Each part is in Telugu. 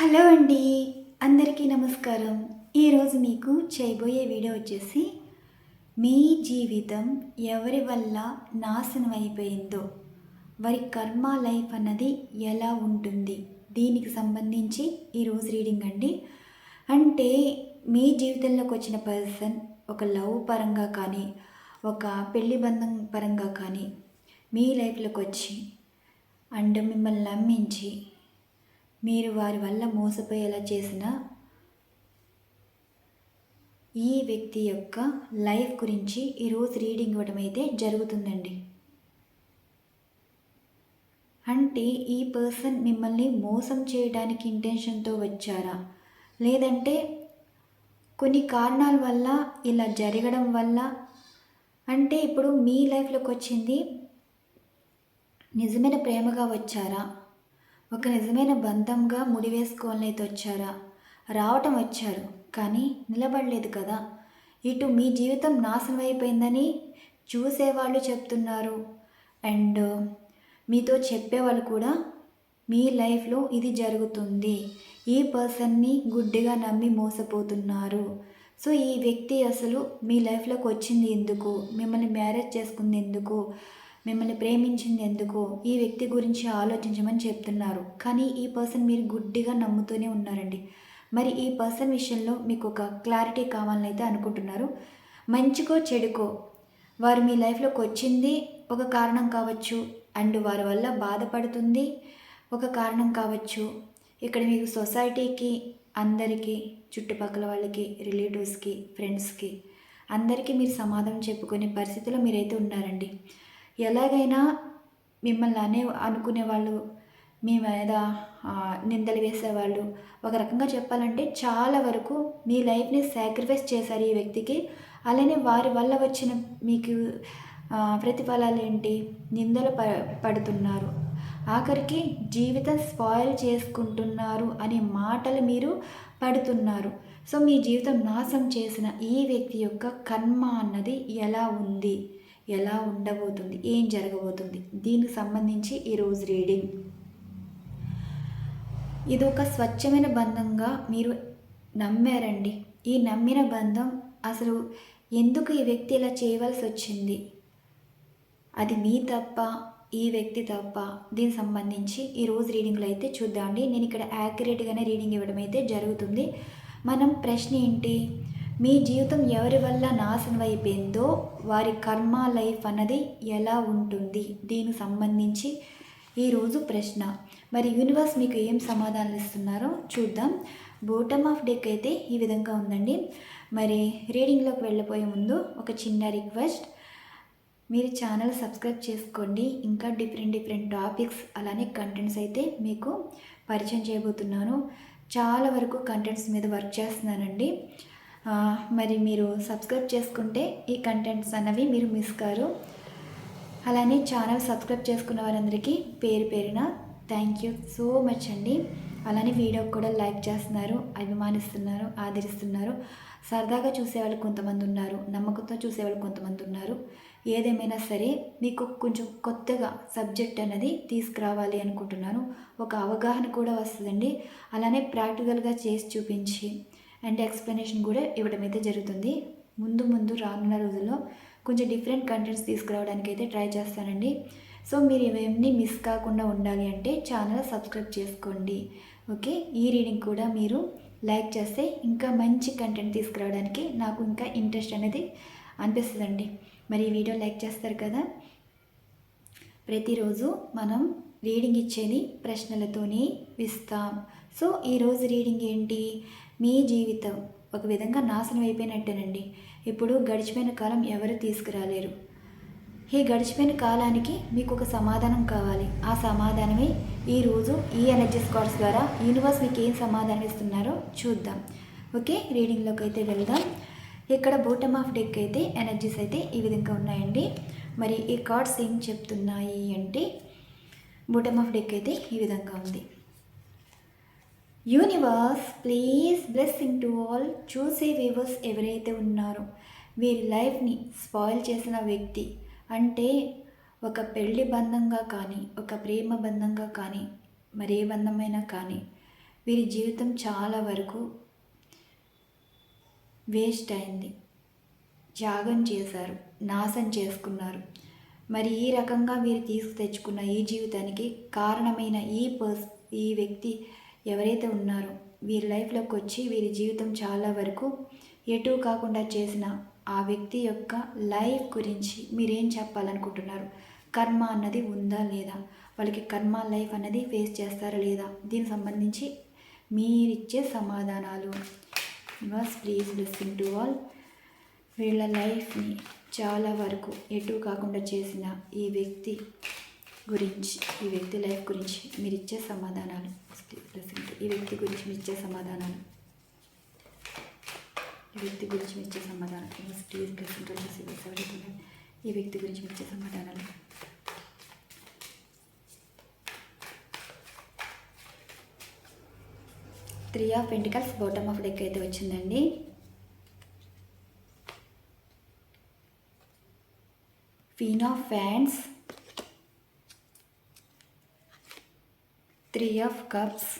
హలో అండి అందరికీ నమస్కారం. ఈరోజు మీకు చేయబోయే వీడియో వచ్చేసి మీ జీవితం ఎవరి వల్ల నాశనం అయిపోయిందో వారి కర్మ లైఫ్ అన్నది ఎలా ఉంటుంది? దీనికి సంబంధించి ఈరోజు రీడింగ్ అండి. అంటే మీ జీవితంలోకి వచ్చిన పర్సన్ ఒక లవ్ పరంగా కానీ ఒక పెళ్ళి బంధం పరంగా కానీ మీ లైఫ్లోకి వచ్చి అండ్ మిమ్మల్ని నమ్మించి మీరు వారి వల్ల మోసపోయేలా చేసిన ఈ వ్యక్తి యొక్క లైఫ్ గురించి ఈరోజు రీడింగ్ ఇవ్వడం అయితే జరుగుతుందండి. అంటే ఈ పర్సన్ మిమ్మల్ని మోసం చేయడానికి ఇంటెన్షన్తో వచ్చారా? లేదంటే కొన్ని కారణాల వల్ల ఇలా జరగడం వల్ల? అంటే ఇప్పుడు మీ లైఫ్లోకి వచ్చింది నిజమైన ప్రేమగా వచ్చారా? ఒక నిజమైన బంధంగా ముడివేసుకోవాలని వచ్చారా రావటం వచ్చారు కానీ నిలబడలేదు కదా. ఇటు మీ జీవితం నాశనం అయిపోయిందని చూసేవాళ్ళు చెప్తున్నారు. అండ్ మీతో చెప్పేవాళ్ళు కూడా మీ లైఫ్లో ఇది జరుగుతుంది. ఈ పర్సన్ని గుడ్డిగా నమ్మి మోసపోతున్నారు. సో ఈ వ్యక్తి అసలు మీ లైఫ్లోకి వచ్చింది ఎందుకు? మిమ్మల్ని మ్యారేజ్ చేసుకుంది ఎందుకు? మిమ్మల్ని ప్రేమించింది ఎందుకు ఈ వ్యక్తి గురించి ఆలోచించమని చెప్తున్నారు. కానీ ఈ పర్సన్ మీరు గుడ్డిగా నమ్ముతూనే ఉన్నారండి. మరి ఈ పర్సన్ విషయంలో మీకు ఒక క్లారిటీ కావాలని అయితే అనుకుంటున్నారు. మంచికో చెడుకో వారు మీ లైఫ్లోకి వచ్చింది ఒక కారణం కావచ్చు అండ్ వారి వల్ల బాధపడుతుంది ఒక కారణం కావచ్చు. ఇక్కడ మీకు సొసైటీకి అందరికీ చుట్టుపక్కల వాళ్ళకి రిలేటివ్స్కి ఫ్రెండ్స్కి అందరికీ మీరు సమాధానం చెప్పుకునే పరిస్థితిలో మీరైతే ఉన్నారండి. ఎలాగైనా మిమ్మల్ని అనే అనుకునే వాళ్ళు మీ మీద నిందలు వేసేవాళ్ళు. ఒక రకంగా చెప్పాలంటే చాలా వరకు మీ లైఫ్ని సాక్రిఫైస్ చేశారు ఈ వ్యక్తికి. అలానే వారి వల్ల వచ్చిన మీకు ప్రతిఫలాలు ఏంటి? నిందలు ప పడుతున్నారు. ఆఖరికి జీవితం స్పాయిల్ చేసుకుంటున్నారు అనే మాటలు మీరు పడుతున్నారు. సో మీ జీవితం నాశనం చేసిన ఈ వ్యక్తి యొక్క కర్మ అన్నది ఎలా ఉంది? ఎలా ఉండబోతుంది? ఏం జరగబోతుంది? దీనికి సంబంధించి ఈరోజు రీడింగ్. ఇది ఒక స్వచ్ఛమైన బంధంగా మీరు నమ్మారండి. ఈ నమ్మిన బంధం అసలు ఎందుకు ఈ వ్యక్తి ఇలా చేయవలసి వచ్చింది? అది మీ తప్ప ఈ వ్యక్తి తప్ప. దీనికి సంబంధించి ఈరోజు రీడింగ్లో అయితే చూద్దామండి. నేను ఇక్కడ యాక్యురేట్గానే రీడింగ్ ఇవ్వడం అయితే జరుగుతుంది. మనం ప్రశ్న ఏంటి? మీ జీవితం ఎవరి వల్ల నాశనం అయిపోయిందో వారి కర్మ లైఫ్ అన్నది ఎలా ఉంటుంది? దీనికి సంబంధించి ఈరోజు ప్రశ్న. మరి యూనివర్స్ మీకు ఏం సమాధానాలు ఇస్తున్నారో చూద్దాం. బోటమ్ ఆఫ్ డెక్ అయితే ఈ విధంగా ఉందండి. మరి రీడింగ్లోకి వెళ్ళిపోయే ముందు ఒక చిన్న రిక్వెస్ట్. మీరు ఛానల్ సబ్స్క్రైబ్ చేసుకోండి. ఇంకా డిఫరెంట్ డిఫరెంట్ టాపిక్స్ అలానే కంటెంట్స్ అయితే మీకు పరిచయం చేయబోతున్నాను. చాలా వరకు కంటెంట్స్ మీద వర్క్ చేస్తున్నానండి. మరి మీరు సబ్స్క్రైబ్ చేసుకుంటే ఈ కంటెంట్స్ అన్నవి మీరు మిస్ కారు. అలానే ఛానల్ సబ్స్క్రైబ్ చేసుకున్న వారందరికీ పేరు పేరున థ్యాంక్ యూ సో మచ్ అండి. అలానే వీడియో కూడా లైక్ చేస్తున్నారు అభిమానిస్తున్నారు ఆదరిస్తున్నారు. సరదాగా చూసేవాళ్ళు కొంతమంది ఉన్నారు నమ్మకంతో చూసేవాళ్ళు కొంతమంది ఉన్నారు. ఏదేమైనా సరే మీకు కొంచెం కొత్తగా సబ్జెక్ట్ అనేది తీసుకురావాలి అనుకుంటున్నాను. ఒక అవగాహన కూడా వస్తుందండి. అలానే ప్రాక్టికల్గా చేసి చూపించి అండ్ ఎక్స్ప్లెనేషన్ కూడా ఇవ్వడం అయితే జరుగుతుంది. ముందు ముందు రానున్న రోజుల్లో కొంచెం డిఫరెంట్ కంటెంట్స్ తీసుకురావడానికి అయితే ట్రై చేస్తానండి. సో మీరు ఇవేమీ మిస్ కాకుండా ఉండాలి అంటే ఛానల్ సబ్స్క్రైబ్ చేసుకోండి. ఓకే? ఈ రీడింగ్ కూడా మీరు లైక్ చేస్తే ఇంకా మంచి కంటెంట్ తీసుకురావడానికి నాకు ఇంకా ఇంట్రెస్ట్ అనేది అనిపిస్తుందండి. మరి ఈ వీడియో లైక్ చేస్తారు కదా? ప్రతిరోజు మనం రీడింగ్ ఇచ్చేది ప్రశ్నలతోనే ఇస్తాం. సో ఈరోజు రీడింగ్ ఏంటి? మీ జీవితం ఒక విధంగా నాశనం అయిపోయినట్టేనండి. ఇప్పుడు గడిచిపోయిన కాలం ఎవరు తీసుకురాలేరు. ఈ గడిచిపోయిన కాలానికి మీకు ఒక సమాధానం కావాలి. ఆ సమాధానమే ఈరోజు ఈ ఎనర్జీ స్కాట్స్ ద్వారా యూనివర్స్ మీకు ఏం సమాధానం ఇస్తున్నారో చూద్దాం. ఓకే రీడింగ్లోకి అయితే వెళ్దాం. ఇక్కడ బోటమ్ ఆఫ్ డెక్ అయితే ఎనర్జీస్ అయితే ఈ విధంగా ఉన్నాయండి. మరి ఈ కార్డ్స్ ఏం చెప్తున్నాయి అంటే బోటమ్ ఆఫ్ డెక్ అయితే ఈ విధంగా ఉంది. Universe please blessing to all చూసే వ్యూవర్స్ ఎవరైతే ఉన్నారో వీరి లైఫ్ని స్పాయిల్ చేసిన వ్యక్తి అంటే ఒక పెళ్ళి బంధంగా కానీ ఒక ప్రేమ బంధంగా కానీ మరే బంధమైనా కానీ వీరి జీవితం చాలా వరకు వేస్ట్ అయింది. త్యాగం చేశారు నాశం చేసుకున్నారు. మరి ఈ రకంగా వీరు తీసుకు తెచ్చుకున్న ఈ జీవితానికి కారణమైన ఈ పర్స్ ఈ వ్యక్తి ఎవరైతే ఉన్నారో వీరి లైఫ్లోకి వచ్చి వీరి జీవితం చాలా వరకు ఎటు కాకుండా చేసిన ఆ వ్యక్తి యొక్క లైఫ్ గురించి మీరేం చెప్పాలనుకుంటున్నారు? కర్మ అన్నది ఉందా లేదా? వాళ్ళకి కర్మ లైఫ్ అన్నది ఫేస్ చేస్తారా లేదా? దీనికి సంబంధించి మీరిచ్చే సమాధానాలు. Bus please listing to all. వీళ్ళ లైఫ్ని చాలా వరకు ఎటు కాకుండా చేసిన ఈ వ్యక్తి గురించి ఈ వ్యక్తి లైఫ్ గురించి మీరు ఇచ్చే సమాధానాలు. ఈ వ్యక్తి గురించి మీరు ఇచ్చే సమాధానాలు. ఈ వ్యక్తి గురించి మీరు ఇచ్చే సమాధానం ఈ వ్యక్తి గురించి మీరు ఇచ్చే సమాధానాలు. Three of pentacles bottom of deck అయితే వచ్చిందండి. ఫీన్ ఆఫ్ ఫ్యాన్స్ three of cups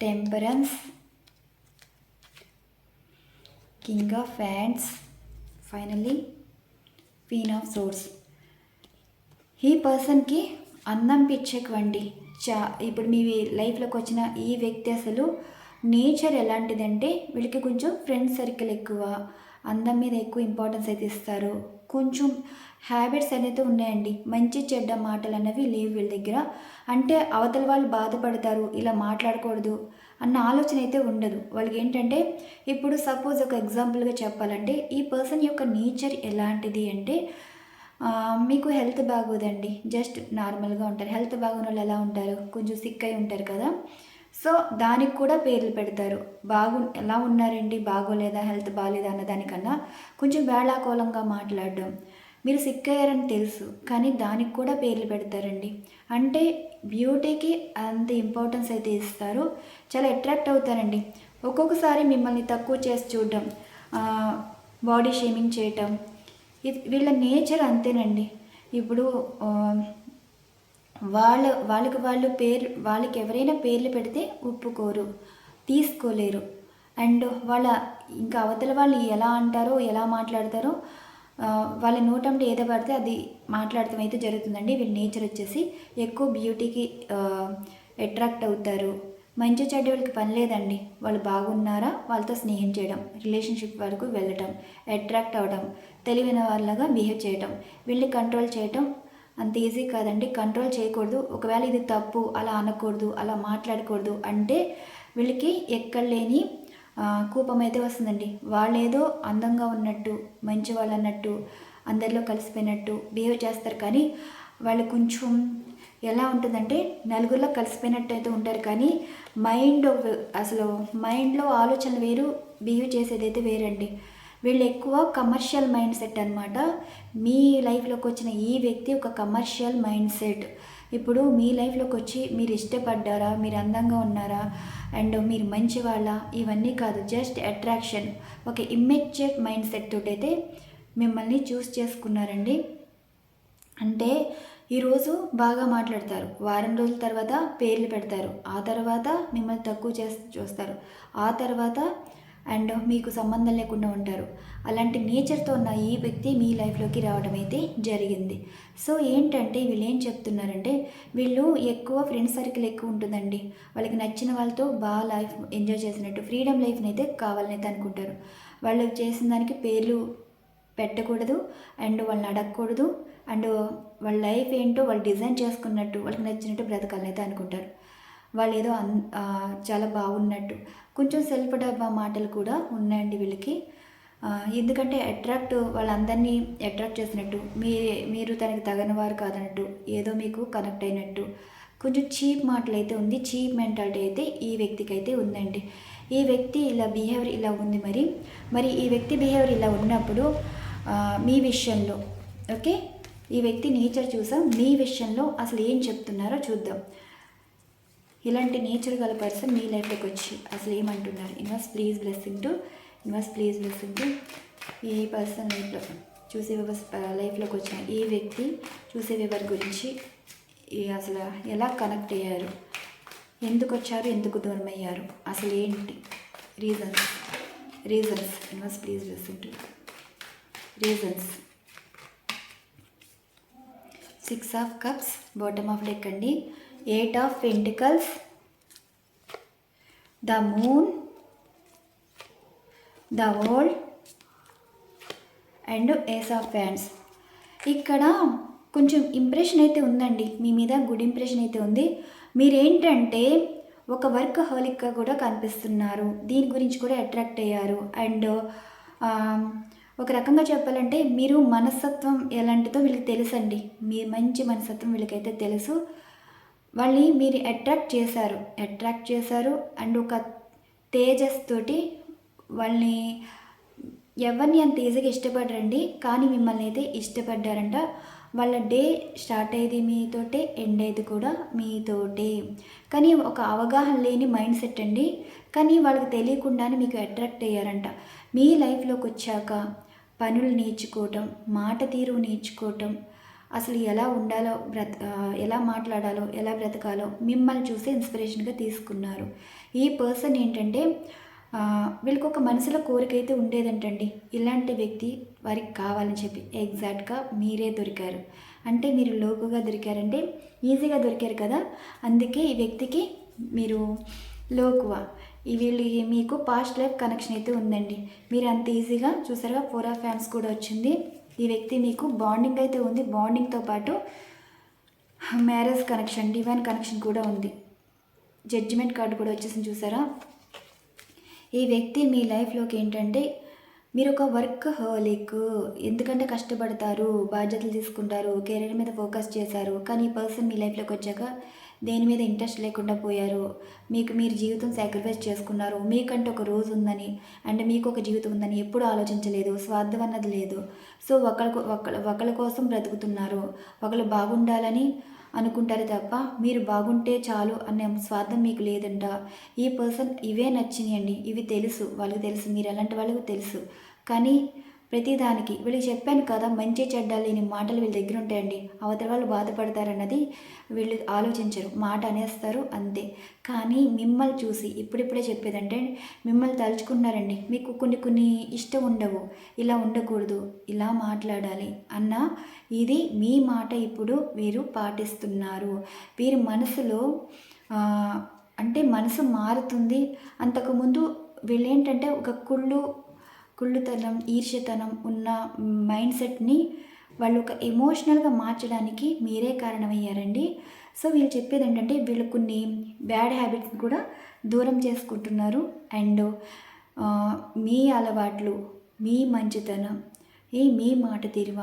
temperance king of fans finally queen of swords ఈ పర్సన్కి అందం పిచ్చెక్వండి చా ఇప్పుడు మీ లైఫ్లోకి వచ్చిన ఈ వ్యక్తి అసలు నేచర్ ఎలాంటిదంటే వీళ్ళకి కొంచెం ఫ్రెండ్ సర్కిల్ ఎక్కువ. అందం మీద ఎక్కువ ఇంపార్టెన్స్ అయితే ఇస్తారు. కొంచెం హ్యాబిట్స్ అనేది ఉన్నాయండి. మంచి చెడ్డ మాటలు అనేవి లేవు వీళ్ళ దగ్గర. అంటే అవతల వాళ్ళు బాధపడతారు ఇలా మాట్లాడకూడదు అన్న ఆలోచన అయితే ఉండదు. వాళ్ళకి ఏంటంటే ఇప్పుడు సపోజ్ ఒక ఎగ్జాంపుల్గా చెప్పాలంటే ఈ పర్సన్ యొక్క నేచర్ ఎలాంటిది అంటే మీకు హెల్త్ బాగోదండి. జస్ట్ నార్మల్గా ఉంటారు. హెల్త్ బాగున్న వాళ్ళు ఎలా ఉంటారు? కొంచెం సిక్ అయి ఉంటారు కదా. సో దానికి కూడా పేర్లు పెడతారు. బాగు ఎలా ఉన్నారండి? బాగోలేదా? హెల్త్ బాగాలేదా అన్న దానికన్నా కొంచెం వేళాకోళంగా మాట్లాడడం. మీరు సిక్ అయ్యారని తెలుసు కానీ దానికి కూడా పేర్లు పెడతారండి. అంటే బ్యూటీకి అంత ఇంపార్టెన్స్ అయితే ఇస్తారు. చాలా అట్రాక్ట్ అవుతారండి. ఒక్కొక్కసారి మిమ్మల్ని తక్కువ చేసి చూడడం బాడీ షేమింగ్ చేయటం వీళ్ళ నేచర్ అంతేనండి. ఇప్పుడు వాళ్ళ వాళ్ళకి వాళ్ళు పేరు వాళ్ళకి ఎవరైనా పేర్లు పెడితే ఒప్పుకోరు తీసుకోలేరు. అండ్ వాళ్ళ ఇంకా అవతల వాళ్ళు ఎలా అంటారో ఎలా మాట్లాడతారో వాళ్ళ నోటంటే ఏదో పడితే అది మాట్లాడటం అయితే జరుగుతుందండి. వీళ్ళ నేచర్ వచ్చేసి ఎక్కువ బ్యూటీకి అట్రాక్ట్ అవుతారు. మంచి చెడ్డ వాళ్ళకి పని లేదండి. వాళ్ళు బాగున్నారా? వాళ్ళతో స్నేహం చేయడం రిలేషన్షిప్ వరకు వెళ్ళటం అట్రాక్ట్ అవ్వడం తెలివైన వాళ్ళగా బిహేవ్ చేయటం వీళ్ళని కంట్రోల్ చేయటం అంత ఈజీ కాదండి. కంట్రోల్ చేయకూడదు. ఒకవేళ ఇది తప్పు అలా అనకూడదు అలా మాట్లాడకూడదు అంటే వీళ్ళకి ఎక్కడ లేని కూపం అయితే వస్తుందండి. వాళ్ళు ఏదో అందంగా ఉన్నట్టు మంచి వాళ్ళు అన్నట్టు అందరిలో కలిసిపోయినట్టు బిహేవ్ చేస్తారు. కానీ వాళ్ళు కొంచెం ఎలా ఉంటుందంటే నలుగురిలో కలిసిపోయినట్టు అయితే ఉంటారు. కానీ మైండ్ అసలు మైండ్లో ఆలోచనలు వేరు బిహేవ్ చేసేది అయితే వేరండి. వీళ్ళు ఎక్కువ కమర్షియల్ మైండ్ సెట్ అనమాట మీ లైఫ్లోకి వచ్చిన ఈ వ్యక్తి ఒక కమర్షియల్ మైండ్ సెట్ ఇప్పుడు మీ లైఫ్లోకి వచ్చి మీరు ఇష్టపడ్డారా? మీరు అందంగా ఉన్నారా? అండ్ మీరు మంచి వాళ్ళ ఇవన్నీ కాదు జస్ట్ అట్రాక్షన్ ఒక ఇమ్మెచ్యూర్ మైండ్ సెట్ తోటైతే మిమ్మల్ని చూస్ చేసుకున్నారండి. అంటే ఈరోజు బాగా మాట్లాడతారు. వారం రోజుల తర్వాత పేర్లు పెడతారు. ఆ తర్వాత మిమ్మల్ని తక్కువ చేసి చూస్తారు. ఆ తర్వాత అండ్ మీకు సంబంధం లేకుండా ఉంటారు. అలాంటి నేచర్తో ఉన్న ఈ వ్యక్తి మీ లైఫ్లోకి రావడం అయితే జరిగింది. సో ఏంటంటే వీళ్ళు ఏం చెప్తున్నారంటే వీళ్ళు ఎక్కువ ఫ్రెండ్ సర్కిల్ ఎక్కువ ఉంటుందండి. వాళ్ళకి నచ్చిన వాళ్ళతో బాగా లైఫ్ ఎంజాయ్ చేసినట్టు ఫ్రీడమ్ లైఫ్ని అయితే కావాలని అయితే అనుకుంటారు. వాళ్ళు చేసిన దానికి పేర్లు పెట్టకూడదు అండ్ వాళ్ళని అడగకూడదు అండ్ వాళ్ళ లైఫ్ ఏంటో వాళ్ళు డిజైన్ చేసుకున్నట్టు వాళ్ళకి నచ్చినట్టు బ్రతకాలని అయితే అనుకుంటారు. వాళ్ళు ఏదో అన్ చాలా బాగున్నట్టు కొంచెం సెల్ఫ్ డబ్బా మాటలు కూడా ఉన్నాయండి వీళ్ళకి. ఎందుకంటే అట్రాక్ట్ వాళ్ళందరినీ అట్రాక్ట్ చేసినట్టు మీ మీరు తనకి తగనవారు కాదన్నట్టు ఏదో మీకు కనెక్ట్ అయినట్టు కొంచెం చీప్ మాటలు అయితే ఉంది చీప్ మెంటాలిటీ అయితే ఈ వ్యక్తికి అయితే ఉందండి. ఈ వ్యక్తి ఇలా బిహేవియర్ ఇలా ఉంది మరి మరి ఈ వ్యక్తి బిహేవియర్ ఇలా ఉన్నప్పుడు మీ విషయంలో ఓకే? ఈ వ్యక్తి నేచర్ చూసాం మీ విషయంలో అసలు ఏం చెప్తున్నారో చూద్దాం. ఇలాంటి నేచర్ గల పర్సన్ మీ లైఫ్లోకి వచ్చి అసలు ఏమంటున్నారు? Invest please blessing to invest please blessing to ఈ పర్సన్ లైఫ్లో చూసే లైఫ్లోకి వచ్చిన ఈ వ్యక్తి చూసే వివర్ గురించి ఈ అసలు ఎలా కనెక్ట్ అయ్యారు? ఎందుకు వచ్చారు? ఎందుకు దూరం అయ్యారు? అసలు ఏంటి reasons reasons universe please blessing to reasons six of cups bottom of deck అండి. Eight of pentacles the moon the world and ace of fans ఇక్కడ కొంచెం ఇంప్రెషన్ అయితే ఉందండి. మీ మీద గుడ్ ఇంప్రెషన్ అయితే ఉంది. మీరేంటంటే ఒక వర్క్ హోలిక్గా కూడా కనిపిస్తున్నారు. దీని గురించి కూడా అట్రాక్ట్ అయ్యారు. అండ్ ఒక రకంగా చెప్పాలంటే మీరు మనస్తత్వం ఎలాంటిదో వీళ్ళకి తెలుసండి. మీ మంచి మనస్తత్వం వీళ్ళకైతే తెలుసు. వాళ్ళని మీరు అట్రాక్ట్ చేశారు. అట్రాక్ట్ చేశారు అండ్ ఒక తేజస్ తోటి వాళ్ళని ఎవరిని అంత ఈజీగా ఇష్టపడరండి కానీ మిమ్మల్ని అయితే ఇష్టపడ్డారంట. వాళ్ళ డే స్టార్ట్ అయ్యేది మీతోటే ఎండ్ అయ్యేది కూడా మీతోటే. కానీ ఒక అవగాహన లేని మైండ్ సెట్ అండి. కానీ వాళ్ళకి తెలియకుండానే మీకు అట్రాక్ట్ అయ్యారంట. మీ లైఫ్లోకి వచ్చాక పనులు నేర్చుకోవటం మాట తీరు నేర్చుకోవటం అసలు ఎలా ఉండాలో బ్రత ఎలా మాట్లాడాలో ఎలా బ్రతకాలో మిమ్మల్ని చూసి ఇన్స్పిరేషన్గా తీసుకున్నారు. ఈ పర్సన్ ఏంటంటే వీళ్ళకి ఒక మనసులో కోరిక అయితే ఉండేదంటండి. ఇలాంటి వ్యక్తి వారికి కావాలని చెప్పి ఎగ్జాక్ట్గా మీరే దొరికారు. అంటే మీరు లోకుగా దొరికారంటే ఈజీగా దొరికారు కదా. అందుకే ఈ వ్యక్తికి మీరు లోకువ. వీళ్ళు మీకు పాస్ట్ లైఫ్ కనెక్షన్ అయితే ఉందండి. మీరు అంత ఈజీగా చూసారుగా ఫోర్ ఆఫ్ ఫ్యాన్స్ కూడా వచ్చింది. ఈ వ్యక్తి మీకు బాండింగ్ అయితే ఉంది. బాండింగ్తో పాటు మ్యారేజ్ కనెక్షన్ డివైన్ కనెక్షన్ కూడా ఉంది. జడ్జిమెంట్ కార్డు కూడా వచ్చేసింది చూసారా? ఈ వ్యక్తి మీ లైఫ్లోకి ఏంటంటే మీరు ఒక వర్క్ హోలిక్ ఎందుకంటే కష్టపడతారు బాధ్యతలు తీసుకుంటారు కెరీర్ మీద ఫోకస్ చేశారు కానీ ఈ పర్సన్ మీ లైఫ్లోకి వచ్చాక దేని మీద ఇంట్రెస్ట్ లేకుండా పోయారు? మీకు మీరు జీవితం సాక్రిఫైస్ చేసుకున్నారు. మీకంటే ఒక రోజు ఉందని అండ్ మీకు ఒక జీవితం ఉందని ఎప్పుడు ఆలోచించలేదు. స్వార్థం అన్నది లేదు. సో ఒకళ్ళ ఒకళ్ళ ఒకళ్ళ కోసం బ్రతుకుతున్నారు. ఒకళ్ళు బాగుండాలని అనుకుంటారు తప్ప మీరు బాగుంటే చాలు అనే స్వార్థం మీకు లేదంట. ఈ పర్సన్ ఇవే నచ్చినాయండి. ఇవి తెలుసు. వాళ్ళకి తెలుసు. మీరు ఎలాంటి వాళ్ళకు తెలుసు. కానీ ప్రతిదానికి. వీళ్ళు చెప్పాను కదా మంచి చెడ్డ లేని మాటలు వీళ్ళ దగ్గర ఉంటాయండి. అవతల వాళ్ళు బాధపడతారన్నది వీళ్ళు ఆలోచించరు. మాట అనేస్తారు అంతే. కానీ మిమ్మల్ని చూసి ఇప్పుడిప్పుడే చెప్పేదంటే మిమ్మల్ని తలుచుకున్నారండి మీకు కొన్ని కొన్ని ఇష్టం ఉండవు. ఇలా ఉండకూడదు. ఇలా మాట్లాడాలి అన్న ఇది మీ మాట ఇప్పుడు వీరు పాటిస్తున్నారు. వీరి మనసులో అంటే మనసు మారుతుంది. అంతకుముందు వీళ్ళేంటంటే ఒక కుళ్ళు కుళ్ళుతనం ఈర్ష్యతనం ఉన్న మైండ్ సెట్ని వాళ్ళు ఒక ఎమోషనల్గా మార్చడానికి మీరే కారణమయ్యారండి. సో వీళ్ళు చెప్పేది ఏంటంటే వీళ్ళు కొన్ని బ్యాడ్ హ్యాబిట్స్ కూడా దూరం చేసుకుంటున్నారు. అండ్ మీ అలవాట్లు మీ మంచితనం ఈ మీ మాట తీరువ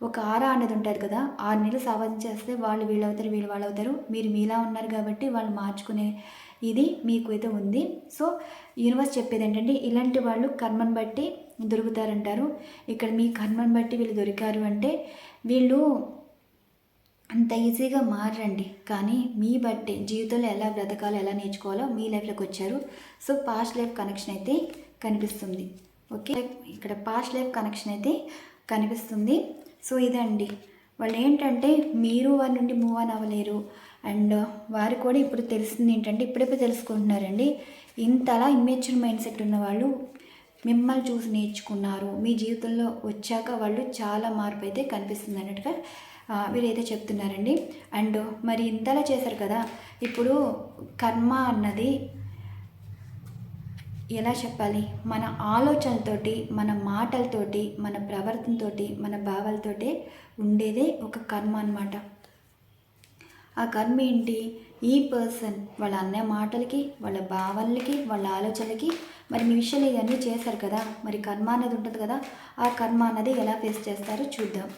ఒక ఆరా అనేది ఉంటుంది కదా ఆరు నెలలు సాధన చేస్తే వాళ్ళు వీళ్ళవుతారు వీళ్ళు వాళ్ళు అవుతారు మీరు మీలా ఉన్నారు కాబట్టి వాళ్ళు మార్చుకునే ఇది మీకు అయితే ఉంది. సో యూనివర్స్ చెప్పేది ఏంటంటే ఇలాంటి వాళ్ళు కర్మను బట్టి దొరుకుతారంటారు. ఇక్కడ మీ కర్మను బట్టి వీళ్ళు దొరికారు అంటే వీళ్ళు అంత ఈజీగా మారండి కానీ మీ బట్టే జీవితంలో ఎలా బ్రతకాలో ఎలా నేర్చుకోవాలో మీ లైఫ్లోకి వచ్చారు. సో పాస్ట్ లైఫ్ కనెక్షన్ అయితే కనిపిస్తుంది. ఓకే? ఇక్కడ పాస్ట్ లైఫ్ కనెక్షన్ అయితే కనిపిస్తుంది. సో ఇదండి. వాళ్ళు ఏంటంటే మీరు వారి నుండి మూవ్ ఆన్ అవ్వలేరు. అండ్ వారు కూడా ఇప్పుడు తెలిసింది ఏంటంటే ఇప్పుడిప్పుడు తెలుసుకుంటున్నారండి ఇంతలా ఇమ్మెచ్యూర్ మైండ్ సెట్ ఉన్న వాళ్ళు మిమ్మల్ని చూసి నేర్చుకున్నారు. మీ జీవితంలో వచ్చాక వాళ్ళు చాలా మార్పు అయితే కనిపిస్తుంది అన్నట్టుగా వీరైతే చెప్తున్నారండి. అండ్ మరి ఇంతలా చేశారు కదా ఇప్పుడు కర్మ అన్నది ఎలా చెప్పాలి? మన ఆలోచనలతోటి మన మాటలతోటి మన ప్రవర్తనతోటి మన భావాలతోటి ఉండేదే ఒక కర్మ అన్నమాట. ఆ కర్మ ఏంటి? ఈ పర్సన్ వాళ్ళ అన్న మాటలకి వాళ్ళ భావనలకి వాళ్ళ ఆలోచనలకి మరి మీ విషయాలు ఇవన్నీ చేశారు కదా? మరి కర్మ అనేది ఉంటుంది కదా? ఆ కర్మ అన్నది ఎలా ఫేస్ చేస్తారో చూద్దాం.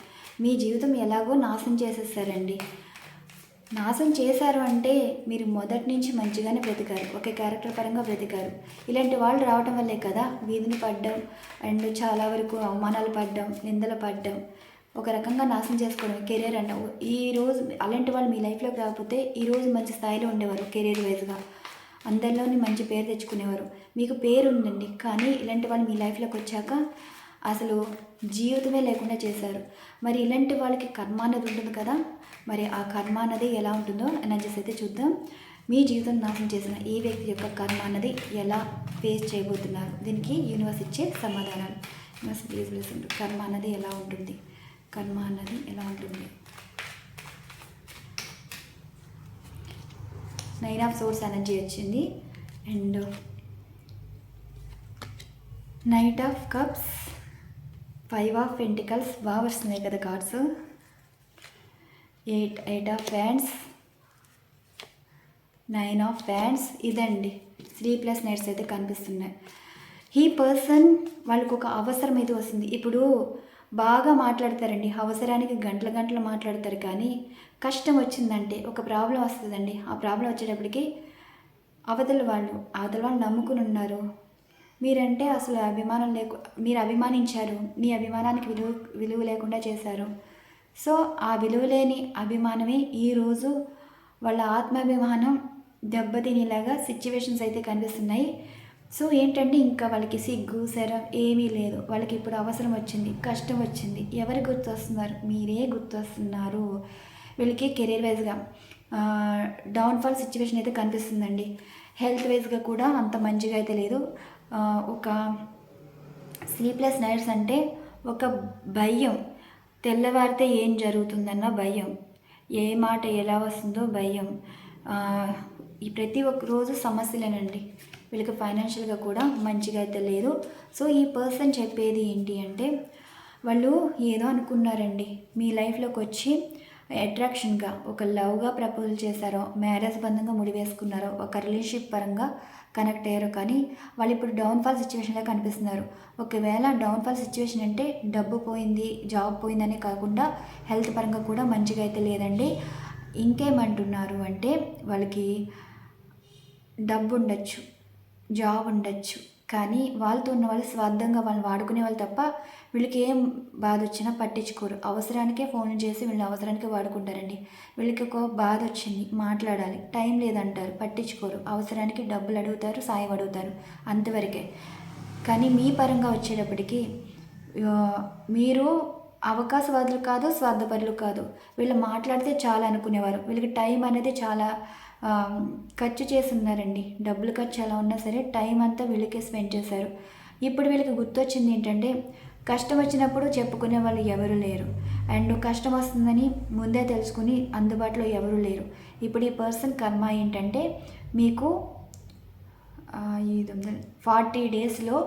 మీ జీవితం ఎలాగో నాశనం చేసేస్తారండి. నాశనం చేశారు అంటే మీరు మొదటి నుంచి మంచిగానే బ్రతికారు. ఒకే క్యారెక్టర్ పరంగా బ్రతికారు. ఇలాంటి వాళ్ళు రావడం వల్లే కదా వీధిని పడ్డం అండ్ చాలా వరకు అవమానాలు పడ్డం నిందలు పడ్డం. ఒక రకంగా నాశనం చేసుకోవడం కెరీర్ అన్న ఈ రోజు అలాంటి వాళ్ళు మీ లైఫ్లోకి రాకపోతే ఈరోజు మంచి స్థాయిలో ఉండేవారు కెరీర్ వైజ్గా. అందరిలోని మంచి పేరు తెచ్చుకునేవారు. మీకు పేరు ఉందండి కానీ ఇలాంటి వాళ్ళు మీ లైఫ్లోకి వచ్చాక అసలు జీవితమే లేకుండా చేశారు. మరి ఇలాంటి వాళ్ళకి కర్మ అనేది ఉంటుంది కదా మరి ఆ కర్మ అనేది ఎలా ఉంటుందో ఎనర్జీస్ అయితే చూద్దాం. మీ జీవితం నాశనం చేసిన ఈ వ్యక్తి యొక్క కర్మ అన్నది ఎలా ఫేస్ చేయబోతున్నారు? దీనికి యూనివర్స్ ఇచ్చే సమాధానాలు యూనివర్స్ ప్లీజ్ కర్మ అన్నది ఎలా ఉంటుంది? కర్మ అన్నది ఎలా ఉంటుంది? నైన్ ఆఫ్ సోర్స్ ఎనర్జీ వచ్చింది. And knight of cups five of pentacles బాగా వస్తున్నాయి కదా cards eight eight of wands nine of wands ఇదండి. త్రీ ప్లస్ నైట్స్ అయితే కనిపిస్తున్నాయి. ఈ పర్సన్ వాళ్ళకు ఒక అవసరం అయితే వస్తుంది. ఇప్పుడు బాగా మాట్లాడతారండి. అవసరానికి గంటల గంటలు మాట్లాడతారు కానీ కష్టం వచ్చిందంటే ఒక ప్రాబ్లం వస్తుందండి. ఆ ప్రాబ్లం వచ్చేటప్పటికి అవతల వాళ్ళు అవతల వాళ్ళు నమ్ముకుని ఉన్నారు. మీరంటే అసలు అభిమానం లేకు మీరు అభిమానించారు. మీ అభిమానానికి విలువ విలువ లేకుండా చేశారు. సో ఆ విలువ లేని అభిమానమే ఈరోజు వాళ్ళ ఆత్మాభిమానం దెబ్బతినేలాగా సిచ్యువేషన్స్ అయితే కనిపిస్తున్నాయి. సో ఏంటంటే ఇంకా వాళ్ళకి సిగ్గు శరం ఏమీ లేదు. వాళ్ళకి ఇప్పుడు అవసరం వచ్చింది కష్టం వచ్చింది. ఎవరు గుర్తొస్తున్నారు? మీరే గుర్తొస్తున్నారు. వీళ్ళకి కెరీర్ వైజ్గా డౌన్ఫాల్ సిచ్యువేషన్ అయితే కనిపిస్తుందండి. హెల్త్ వైజ్గా కూడా అంత మంచిగా అయితే లేదు. ఒక స్లీప్లెస్ నైట్స్ అంటే ఒక భయం. తెల్లవారితే ఏం జరుగుతుందన్న భయం. ఏ మాట ఎలా వస్తుందో భయం. ఈ ప్రతి ఒక్క రోజు సమస్యలేనండి. వీళ్ళకి ఫైనాన్షియల్గా కూడా మంచిగా అయితే లేదు. సో ఈ పర్సన్ చెప్పేది ఏంటి అంటే వాళ్ళు ఏదో అనుకున్నారండి. మీ లైఫ్లోకి వచ్చి అట్రాక్షన్గా ఒక లవ్గా ప్రపోజల్ చేశారో మ్యారేజ్ బంధంగా ముడివేసుకున్నారో ఒక రిలేషన్షిప్ పరంగా కనెక్ట్ అయ్యారో కానీ వాళ్ళు ఇప్పుడు డౌన్ఫాల్ సిచ్యువేషన్లో కనిపిస్తున్నారు. ఒకవేళ డౌన్ఫాల్ సిచ్యువేషన్ అంటే డబ్బు పోయింది జాబ్ పోయిందనే కాకుండా హెల్త్ పరంగా కూడా మంచిగా అయితే లేదండి. ఇంకేమంటున్నారు అంటే వాళ్ళకి డబ్బు ఉండొచ్చు. జాబ్ ఉండొచ్చు. కానీ వాళ్ళతో ఉన్న వాళ్ళు స్వార్థంగా వాళ్ళని వాడుకునే వాళ్ళు తప్ప వీళ్ళకి ఏం బాధ వచ్చినా పట్టించుకోరు. అవసరానికే ఫోన్ చేసి వీళ్ళని అవసరానికే వాడుకుంటారండి. వీళ్ళకి ఒక బాధ వచ్చింది. మాట్లాడాలి. టైం లేదంటారు. పట్టించుకోరు. అవసరానికి డబ్బులు అడుగుతారు సాయం అడుగుతారు అంతవరకే. కానీ మీ పరంగా వచ్చేటప్పటికి మీరు అవకాశవాదులు కాదు స్వార్థపరులు కాదు. వీళ్ళు మాట్లాడితే చాలా అనుకునేవారు. వీళ్ళకి టైం అనేది చాలా ఖర్చు చేసున్నారండి డబ్బులు ఖర్చు ఎలా ఉన్నా సరే టైం అంతా వీళ్ళకే స్పెండ్ చేశారు. ఇప్పుడు వీళ్ళకి గుర్తొచ్చింది ఏంటంటే కష్టం వచ్చినప్పుడు చెప్పుకునే వాళ్ళు ఎవరు లేరు. అండ్ కష్టం వస్తుందని ముందే తెలుసుకుని అందుబాటులో ఎవరు లేరు. ఇప్పుడు ఈ పర్సన్ కర్మ ఏంటంటే మీకు ఇది ఫార్టీ డేస్లో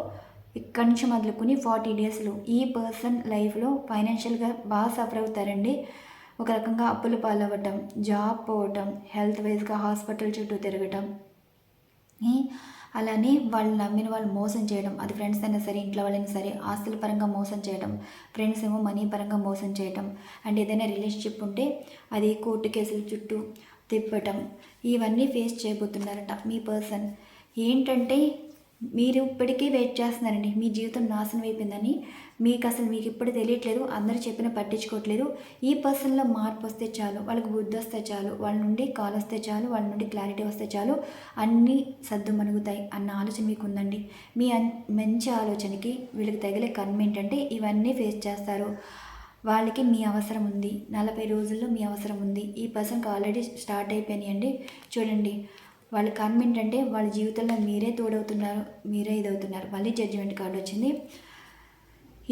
ఇక్కడి నుంచి మొదలుకుని ఫార్టీ డేస్లో ఈ పర్సన్ లైఫ్లో ఫైనాన్షియల్గా బాగా సఫర్ అవుతారండి. ఒక రకంగా అప్పులు పాలవ్వటం జాబ్ పోవటం హెల్త్ వైజ్గా హాస్పిటల్ చుట్టూ తిరగటం. అలానే వాళ్ళు నమ్మిన వాళ్ళు మోసం చేయడం అది ఫ్రెండ్స్ అయినా సరే ఇంట్లో వాళ్ళైనా సరే ఆస్తుల పరంగా మోసం చేయడం ఫ్రెండ్స్ ఏమో మనీ పరంగా మోసం చేయడం అండ్ ఏదైనా రిలేషన్షిప్ ఉంటే అది కోర్టు కేసుల చుట్టూ తిప్పటం. ఇవన్నీ ఫేస్ చేయబోతున్నారట మీ పర్సన్. ఏంటంటే మీరు ఇప్పటికీ వెయిట్ చేస్తున్నారండి. మీ జీవితం నాశనం అయిపోయిందని మీకు అసలు మీకు ఇప్పుడు తెలియట్లేదు. అందరూ చెప్పిన పట్టించుకోవట్లేదు. ఈ పర్సన్లో మార్పు వస్తే చాలు వాళ్ళకి బుద్ధి వస్తే చాలు వాళ్ళ నుండి కాల్ వస్తే చాలు వాళ్ళ నుండి క్లారిటీ వస్తే చాలు అన్నీ సర్దు మనుగుతాయి అన్న ఆలోచన మీకు ఉందండి. మీ అన్ మంచి ఆలోచనకి వీళ్ళకి తగిలే కర్మ ఏంటంటే ఇవన్నీ ఫేస్ చేస్తారు. వాళ్ళకి మీ అవసరం ఉంది. నలభై రోజుల్లో మీ అవసరం ఉంది. ఈ పర్సన్కి ఆల్రెడీ స్టార్ట్ అయిపోయినాయండి. చూడండి. వాళ్ళ కర్మ ఏంటంటే వాళ్ళ జీవితంలో మీరే తోడవుతున్నారు మీరే ఇదవుతున్నారు. మళ్ళీ జడ్జిమెంట్ కార్డు వచ్చింది.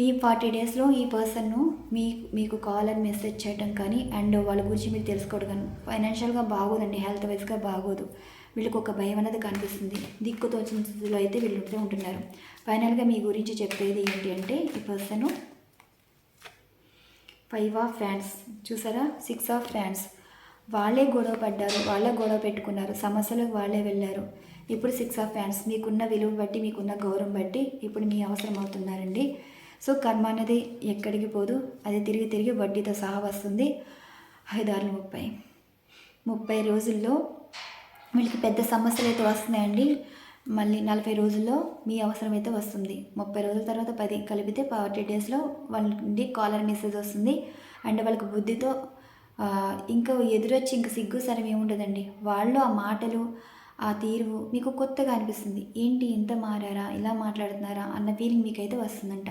ఈ ఫార్టీ డేస్లో ఈ పర్సన్ను మీ మీకు కాల్ అని మెసేజ్ చేయడం కానీ అండ్ వాళ్ళ గురించి మీరు తెలుసుకోవడం కానీ ఫైనాన్షియల్గా బాగోదండి హెల్త్ వైజ్గా బాగోదు. వీళ్ళకి ఒక భయం అనేది కనిపిస్తుంది. దిక్కు తోచిన స్థితిలో అయితే వీళ్ళు ఉంటున్నారు. ఫైనల్గా మీ గురించి చెప్పేది ఏంటి అంటే ఈ పర్సన్ ఫైవ్ ఆఫ్ ఫ్యాన్స్ చూసారా? సిక్స్ ఆఫ్ ఫ్యాన్స్ వాళ్ళే గొడవ పడ్డారు వాళ్ళే గొడవ పెట్టుకున్నారు సమస్యలకు వాళ్ళే వెళ్ళారు. ఇప్పుడు సిక్స్ ఆఫ్ ఫ్యాన్స్ మీకున్న విలువ బట్టి మీకున్న గౌరవం బట్టి ఇప్పుడు మీ అవసరం అవుతున్నారండి. సో కర్మ అనేది ఎక్కడికి పోదు అది తిరిగి తిరిగి వడ్డీతో సహా వస్తుంది. ఐదారు ముప్పై. ముప్పై రోజుల్లో వీళ్ళకి పెద్ద సమస్యలు అయితే వస్తున్నాయండి. మళ్ళీ నలభై రోజుల్లో మీ అవసరం అయితే వస్తుంది. ముప్పై రోజుల తర్వాత పది కలిపితే ఫార్టీ డేస్లో వాళ్ళ నుండి కాలర్ మెసేజ్ వస్తుంది. అండ్ వాళ్ళకి బుద్ధితో ఇంకా ఎదురొచ్చి ఇంక సిగ్గు సరం ఏముండదండి వాళ్ళు ఆ మాటలు ఆ తీరు మీకు కొత్తగా అనిపిస్తుంది ఏంటి ఇంత మారారా ఇలా మాట్లాడుతున్నారా అన్న ఫీలింగ్ మీకైతే వస్తుందంట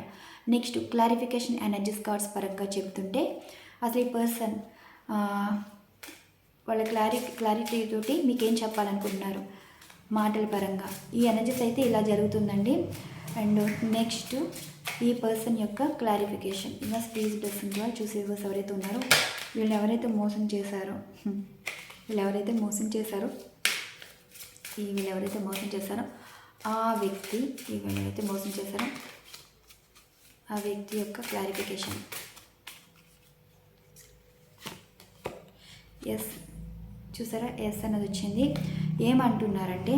నెక్స్ట్ క్లారిఫికేషన్ ఎనర్జీస్ కార్డ్స్ పరంగా చెప్తుంటే అసలు ఈ పర్సన్ వాళ్ళ క్లారి క్లారిటీ తోటి మీకేం చెప్పాలనుకుంటున్నారు మాటల పరంగా ఈ ఎనర్జీస్ అయితే ఇలా జరుగుతుందండి అండ్ నెక్స్ట్ ఈ పర్సన్ యొక్క క్లారిఫికేషన్ ఇలా ప్లీజ్ బ్లెస్సింగ్ కూడా చూసేవర్స్ ఎవరైతే ఉన్నారో వీళ్ళు ఎవరైతే మోసం చేశారో వీళ్ళు ఎవరైతే మోసం చేశారో ఈ వీళ్ళు ఎవరైతే మోసం చేశారో ఆ వ్యక్తి ఈ వీళ్ళు ఎవరైతే మోసం చేశారో ఆ వ్యక్తి యొక్క క్లారిఫికేషన్ ఎస్ చూసారా? ఎస్ అన్నది వచ్చింది. ఏమంటున్నారంటే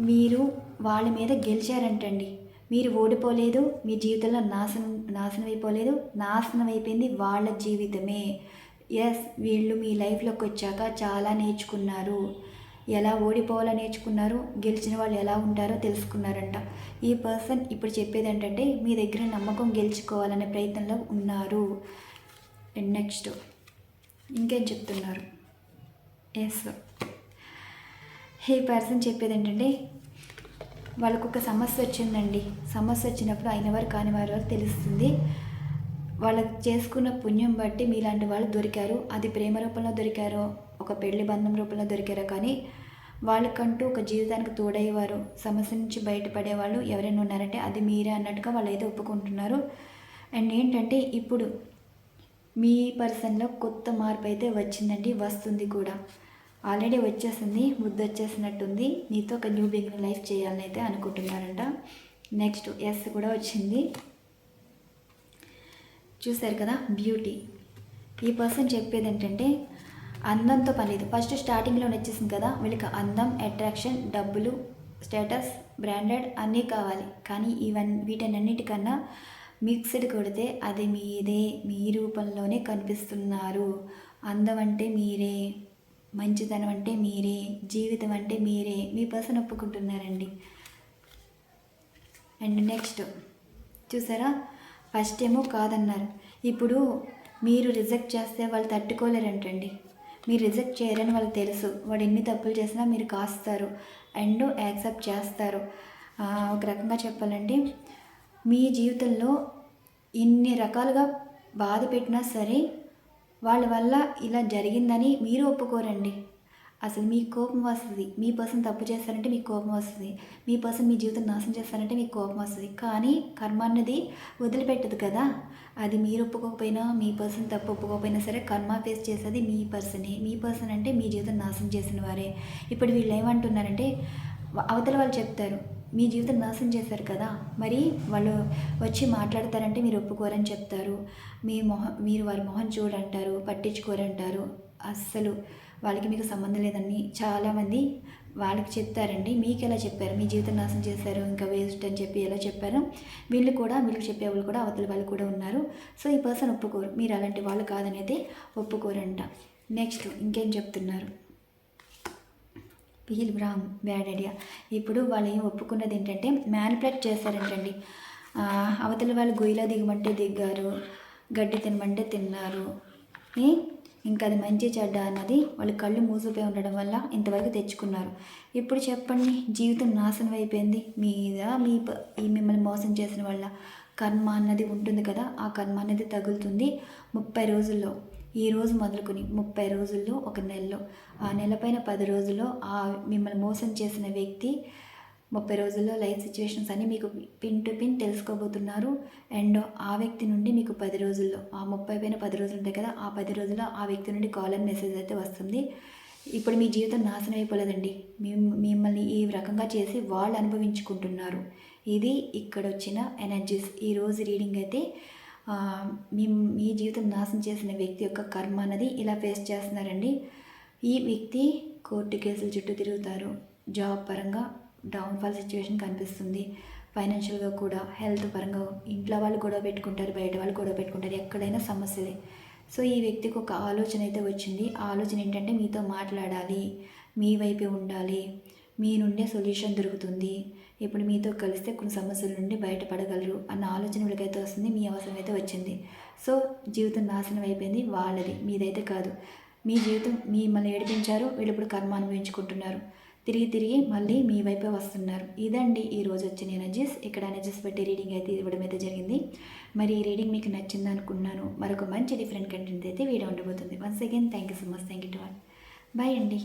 మీరు వాళ్ళ మీద గెలిచారంటండి. మీరు ఓడిపోలేదు మీ జీవితంలో నాశనం నాశనం అయిపోలేదు నాశనం అయిపోయింది వాళ్ళ జీవితమే. ఎస్ వీళ్ళు మీ లైఫ్లోకి వచ్చాక చాలా నేర్చుకున్నారు. ఎలా ఓడిపోవాలో నేర్చుకున్నారు గెలిచిన వాళ్ళు ఎలా ఉంటారో తెలుసుకున్నారంట. ఈ పర్సన్ ఇప్పుడు చెప్పేది ఏంటంటే మీ దగ్గర నమ్మకం గెలుచుకోవాలనే ప్రయత్నంలో ఉన్నారు. అండ్ నెక్స్ట్ ఇంకేం చెప్తున్నారు? ఎస్ ఈ పర్సన్ చెప్పేది ఏంటంటే వాళ్ళకు ఒక సమస్య వచ్చిందండి. సమస్య వచ్చినప్పుడు అయిన వారు కాని వారు తెలుస్తుంది. వాళ్ళు చేసుకున్న పుణ్యం బట్టి మీలాంటి వాళ్ళు దొరికారు. అది ప్రేమ రూపంలో దొరికారో ఒక పెళ్ళి బంధం రూపంలో దొరికారో కానీ వాళ్ళకంటూ ఒక జీవితానికి తోడయ్యేవారు సమస్య నుంచి బయటపడేవాళ్ళు ఎవరైనా ఉన్నారంటే అది మీరే అన్నట్టుగా వాళ్ళు అయితే ఒప్పుకుంటున్నారు. అండ్ ఏంటంటే ఇప్పుడు మీ పర్సన్లో కొత్త మార్పు అయితే వచ్చిందండి వస్తుంది కూడా. ఆల్రెడీ వచ్చేసింది ముద్దు వచ్చేసినట్టుంది. నీతో ఒక న్యూ బిగిన్ లైఫ్ చేయాలని అయితే అనుకుంటున్నారంట. నెక్స్ట్ ఎస్ కూడా వచ్చింది. చూశారు కదా బ్యూటీ ఈ పర్సన్ చెప్పేది ఏంటంటే అందంతో పని లేదు. ఫస్ట్ స్టార్టింగ్లో వచ్చేసింది కదా వీళ్ళకి అందం అట్రాక్షన్ డబ్బులు స్టేటస్ బ్రాండెడ్ అన్నీ కావాలి. కానీ ఇవన్నీ వీటన్నిటికన్నా మిక్స్డ్ కొడితే అది మీదే మీ రూపంలోనే కనిపిస్తున్నారు. అందం అంటే మీరే. మంచితనం అంటే మీరే జీవితం అంటే మీరే మీ పర్సన్ ఒప్పుకుంటున్నారండి. అండ్ నెక్స్ట్ చూసారా? ఫస్ట్ ఏమో కాదన్నారు. ఇప్పుడు మీరు రిజెక్ట్ చేస్తే వాళ్ళు తట్టుకోలేరంటండి. మీరు రిజెక్ట్ చేయరని వాళ్ళకి తెలుసు. వాడు ఎన్ని తప్పులు చేసినా మీరు కాస్తారు. అండ్ యాక్సెప్ట్ చేస్తారు. ఒక రకంగా చెప్పాలంటే మీ జీవితంలో ఇన్ని రకాలుగా బాధ పెట్టినా సరే వాళ్ళ వల్ల ఇలా జరిగిందని మీరు ఒప్పుకోరండి. అసలు మీ కోపం వస్తుంది. మీ పర్సన్ తప్పు చేస్తారంటే మీకు కోపం వస్తుంది. మీ పర్సన్ మీ జీవితం నాశనం చేస్తారంటే మీకు కోపం వస్తుంది. కానీ కర్మ అన్నది వదిలిపెట్టదు కదా. అది మీరు ఒప్పుకోకపోయినా మీ పర్సన్ తప్పు ఒప్పుకోకపోయినా సరే కర్మ ఫేస్ చేసేది మీ పర్సనే. మీ పర్సన్ అంటే మీ జీవితం నాశనం చేసిన వారే. ఇప్పుడు వీళ్ళు ఏమంటున్నారంటే అవతల వాళ్ళు చెప్తారు మీ జీవితం నాశనం చేశారు కదా మరి వాళ్ళు వచ్చి మాట్లాడతారంటే మీరు ఒప్పుకోరని చెప్తారు. మీ మొహం మీరు వారి మొహం చూడంటారు పట్టించుకోరంటారు. అస్సలు వాళ్ళకి మీకు సంబంధం లేదని చాలామంది వాళ్ళకి చెప్తారండి. మీకు ఎలా చెప్పారు? మీ జీవితం నాశనం చేశారు ఇంకా వేస్ట్ అని చెప్పి ఎలా చెప్పారు? వీళ్ళు కూడా వీళ్ళు చెప్పే వాళ్ళు కూడా అవతల వాళ్ళు కూడా ఉన్నారు. సో ఈ పర్సన్ ఒప్పుకోరు. మీరు అలాంటి వాళ్ళు కాదనేది ఒప్పుకోరంట. నెక్స్ట్ ఇంకేం చెప్తున్నారు? పిహిల్ రాంగ్ బ్యాడ్ ఐడియా. ఇప్పుడు వాళ్ళు ఏం ఒప్పుకున్నది ఏంటంటే మ్యానిపులేట్ చేశారంటండి. అవతల వాళ్ళు గొయ్యిలో దిగమంటే దిగారు గడ్డి తినమంటే తిన్నారు. ఇంకా అది మంచి చెడ్డ అన్నది వాళ్ళు కళ్ళు మూసిపోయి ఉండడం వల్ల ఇంతవరకు తెచ్చుకున్నారు. ఇప్పుడు చెప్పండి జీవితం నాశనం అయిపోయింది. మీద మీ మిమ్మల్ని మోసం చేసిన వల్ల కర్మ అన్నది ఉంటుంది కదా ఆ కర్మ అనేది తగులుతుంది ముప్పై రోజుల్లో. ఈ రోజు మొదలుకొని ముప్పై రోజుల్లో ఒక నెలలో ఆ నెలపైన పది రోజుల్లో ఆ మిమ్మల్ని మోసం చేసిన వ్యక్తి ముప్పై రోజుల్లో లైఫ్ సిచ్యువేషన్స్ అన్నీ మీకు పిన్ టు పిన్ తెలుసుకోబోతున్నారు. అండ్ ఆ వ్యక్తి నుండి మీకు పది రోజుల్లో ఆ ముప్పై పైన పది రోజులు ఉంటాయి కదా ఆ పది రోజుల్లో ఆ వ్యక్తి నుండి కాల్ అండ్ మెసేజ్ అయితే వస్తుంది. ఇప్పుడు మీ జీవితం నాశనం అయిపోలేదండి. మిమ్- మిమ్మల్ని ఈ రకంగా చేసి వాళ్ళు అనుభవించుకుంటున్నారు. ఇది ఇక్కడ వచ్చిన ఎనర్జీస్ ఈ రోజు రీడింగ్ అయితే మీ మీ జీవితం నాశనం చేసిన వ్యక్తి యొక్క కర్మ అన్నది ఇలా ఫేస్ చేస్తున్నారండి. ఈ వ్యక్తి కోర్టు కేసుల చుట్టూ తిరుగుతారు. జాబ్ పరంగా డౌన్ఫాల్ సిచ్యువేషన్ కనిపిస్తుంది. ఫైనాన్షియల్గా కూడా హెల్త్ పరంగా ఇంట్లో వాళ్ళు గొడవ పెట్టుకుంటారు బయట వాళ్ళు గొడవ పెట్టుకుంటారు ఎక్కడైనా సమస్యలే. సో ఈ వ్యక్తికి ఒక ఆలోచన అయితే వచ్చింది. ఆ ఆలోచన ఏంటంటే మీతో మాట్లాడాలి మీ వైపే ఉండాలి మీ నుండే సొల్యూషన్ దొరుకుతుంది. ఇప్పుడు మీతో కలిస్తే కొన్ని సమస్యల నుండి బయటపడగలరు అన్న ఆలోచన వీళ్ళకైతే వస్తుంది మీ అవసరం అయితే వచ్చింది. సో జీవితం నాశనం అయిపోయింది వాళ్ళది మీదైతే కాదు. మీ జీవితం మిమ్మల్ని ఏడిపించారు వీళ్ళు ఇప్పుడు కర్మ అనుభవించుకుంటున్నారు. తిరిగి తిరిగి మళ్ళీ మీ వైపే వస్తున్నారు. ఇదండి ఈ రోజు వచ్చిన ఎనర్జీస్ ఇక్కడ ఎనర్జీస్ బట్టి రీడింగ్ అయితే ఇవ్వడం అయితే జరిగింది. మరి ఈ రీడింగ్ మీకు నచ్చింది అనుకున్నాను. మరొక మంచి డిఫరెంట్ కంటెంట్ అయితే వీడియో ఉండబోతుంది. Once again thank you so much thank you to all bye అండి.